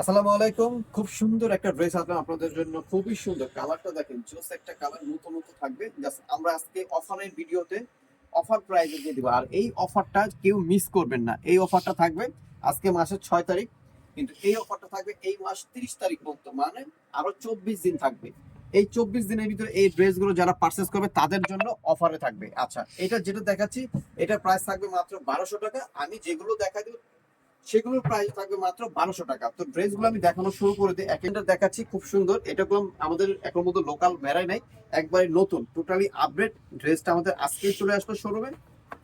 আসসালামু আলাইকুম। খুব সুন্দর একটা ড্রেস আপনাদের জন্য। খুবই সুন্দর। কালারটা দেখেন জোস একটা কালার নতুন নতুন থাকবে। জাস্ট আমরা আজকে অফারের ভিডিওতে অফার প্রাইজে দিয়ে দিব। আর এই অফারটা কেউ মিস করবেন না। এই অফারটা থাকবে আজকে মাসের ছয় তারিখ। কিন্তু এই অফারটা থাকবে এই মাস তিরিশ তারিখ পর্যন্ত। মানে আরও চব্বিশ দিন থাকবে। এই চব্বিশ দিনের ভিতরে এই ড্রেসগুলো যারা করবে, তাদের জন্য অফারে থাকবে। আচ্ছা এটা যেটা দেখাচ্ছি, এটার প্রাইস থাকবে মাত্র বারোশো টাকা। আমি যেগুলো দেখা সেগুলোর প্রাইস থাকবে মাত্র বারোশো টাকা। তো ড্রেসগুলো আমি দেখানো শুরু করে দিই। একটা দেখাচ্ছি, খুব সুন্দর। এটা কোনো আমাদের এখন মতো লোকাল ভেড়াই নাই। একবারে নতুন টোটালি আপডেট ড্রেসটা আমাদের আজকেই চলে আসলো শোরুমে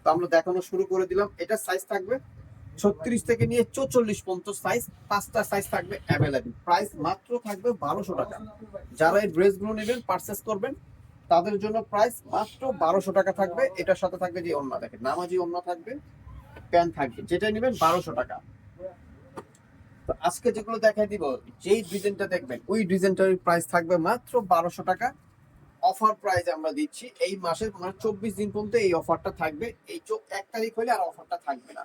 তো আমরা দেখানো শুরু করে দিলাম। এটা সাইজ থাকবে ছত্রিশ থেকে নিয়ে চৌচল্লিশ পর্যন্ত সাইজ পাঁচটা সাইজ থাকবে অ্যাভেলেবেল প্রাইস মাত্র থাকবে বারোশো টাকা। যারা এই ড্রেসগুলো নেবেন পারচেস করবেন, তাদের জন্য প্রাইস মাত্র বারোশো টাকা থাকবে। এটার সাথে থাকবে যে অন্য দেখেন, নামাজি অন্য থাকবে। প্যান থাকবে যেটা নেবেন বারোশো টাকা। তো আজকে যেগুলো দেখাই দিব, যেই ডিজাইনটা দেখবেন, ওই ডিজাইনটার প্রাইস থাকবে মাত্র বারোশো টাকা। অফার প্রাইস আমরা দিচ্ছি, এই মাসের মানে চব্বিশ দিন পর্যন্ত এই অফারটা থাকবে। এই চোখ এক তারিখ হলে আর অফারটা থাকবে না।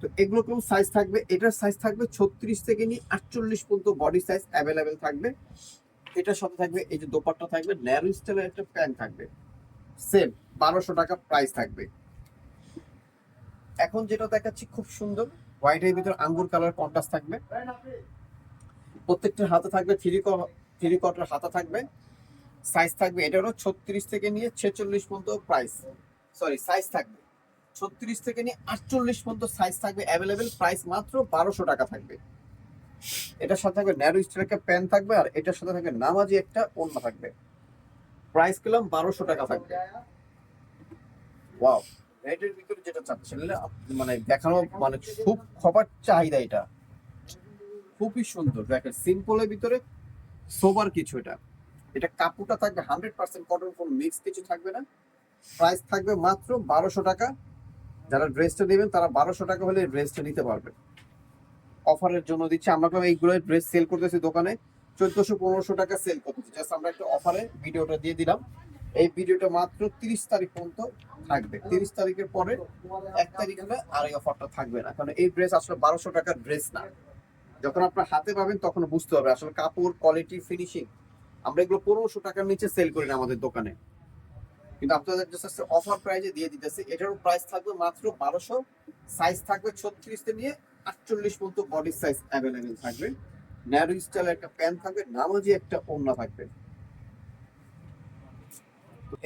তো এগুলো কোন সাইজ থাকবে? এটার সাইজ থাকবে ছত্রিশ থেকে নিয়ে আটচল্লিশ পর্যন্ত বডি সাইজ অ্যাভেলেবেল থাকবে। এটার সাথে থাকবে, এই যে দোপাট্টা থাকবে ন্যারো স্টাইলের একটা প্যান্ট থাকবে। সেম বারোশো টাকা প্রাইস থাকবে। এখন যেটা দেখাচ্ছি খুব সুন্দর। হোয়াইটের ভিতর আঙ্গুর কালার কন্ট্রাস্ট থাকবে। প্রত্যেকটার হাতে থাকবে থ্রি থ্রি কটার হাতে থাকবে। সাইজ থাকবে এটারও ছত্রিশ থেকে নিয়ে ছেচল্লিশ পর্যন্ত প্রাইস সরি সাইজ থাকবে। ছত্রিশ থেকে নিয়ে আটচল্লিশ পর্যন্ত সাইজ থাকবে অ্যাভেলেবেল প্রাইস মাত্র বারোশো টাকা থাকবে। এটার সাথে থাকবে ন্যারো স্টাইল একটা প্যান্ট থাকবে, আর এটার সাথে থাকবে নামাজি একটা ওড়না থাকবে। প্রাইস পেলাম বারোশো টাকা থাকবে। ওয়াও রেডের ভিতরে যেটা চাচ্ছেন মানে দেখানো মানে খুব খবর চাহিদা এটা। খুবই সুন্দর। দেখেন সিম্পলের ভিতরে সোবার কিছু এটা। এটা কাপড়টা থাকবে হান্ড্রেড পার্সেন্ট কটন কোন মিক্স কিছু থাকবে না। প্রাইস থাকবে মাত্র বারোশো টাকা। যারা ড্রেসটা নেবেন, তারা বারোশো টাকা হলে ড্রেসটা নিতে পারবেন। অফারের জন্য দিচ্ছি। আমরা এইগুলো ড্রেস সেল করতেছি দোকানে। চোদ্দশো পনেরোশো টাকা সেল করতেছি। জাস্ট আমরা একটা অফারে ভিডিওটা দিয়ে দিলাম। এই ভিডিওটা মাত্র তিরিশ তারিখ পর্যন্ত থাকবে। তিরিশ তারিখের পরে এক তারিখ হলে আর এই অফারটা থাকবে না। কারণ এই ড্রেস আসলে বারোশো টাকার ড্রেস না। যখন আপনার হাতে পাবেন তখন বুঝতে হবে। আসলে কাপড় কোয়ালিটি ফিনিশিং আমরা এগুলো পনেরোশো টাকার নিচে সেল করি না আমাদের দোকানে। কিন্তু আপনাদের জাস্ট অফার প্রাইজে দিয়ে দিতেছে। এটারও প্রাইস থাকবে মাত্র বারোশো। সাইজ থাকবে ছত্রিশ নিয়ে আটচল্লিশ পর্যন্ত বডি সাইজ অ্যাভেলেবেল থাকবে। ন্যারো স্টাইল একটা প্যান্ট থাকবে। নামাজি একটা ওড়না থাকবে।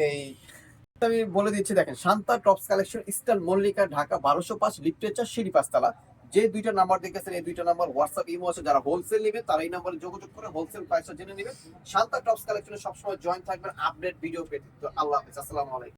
এই আমি বলে দিচ্ছি, দেখেন, Shanta tops collection star Mallika, Dhaka বারোশো পাঁচ লিটারেচার সিঁড়ি পাঁচতলা। যে দুইটা নাম্বার দেখেছেন, এই দুইটা নাম্বার হোয়াটসঅ্যাপ ইমো আছে, যারা হোলসেল নেবে তারা এই নাম্বারে যোগাযোগ করে হোলসেল প্রাইসটা জেনে নেবেন। শান্তা টপস কালেকশনে সবসময় জয়েন থাকবেন আপডেট ভিডিও পেতে। তো আল্লাহ হাফিজ, আসসালামু আলাইকুম।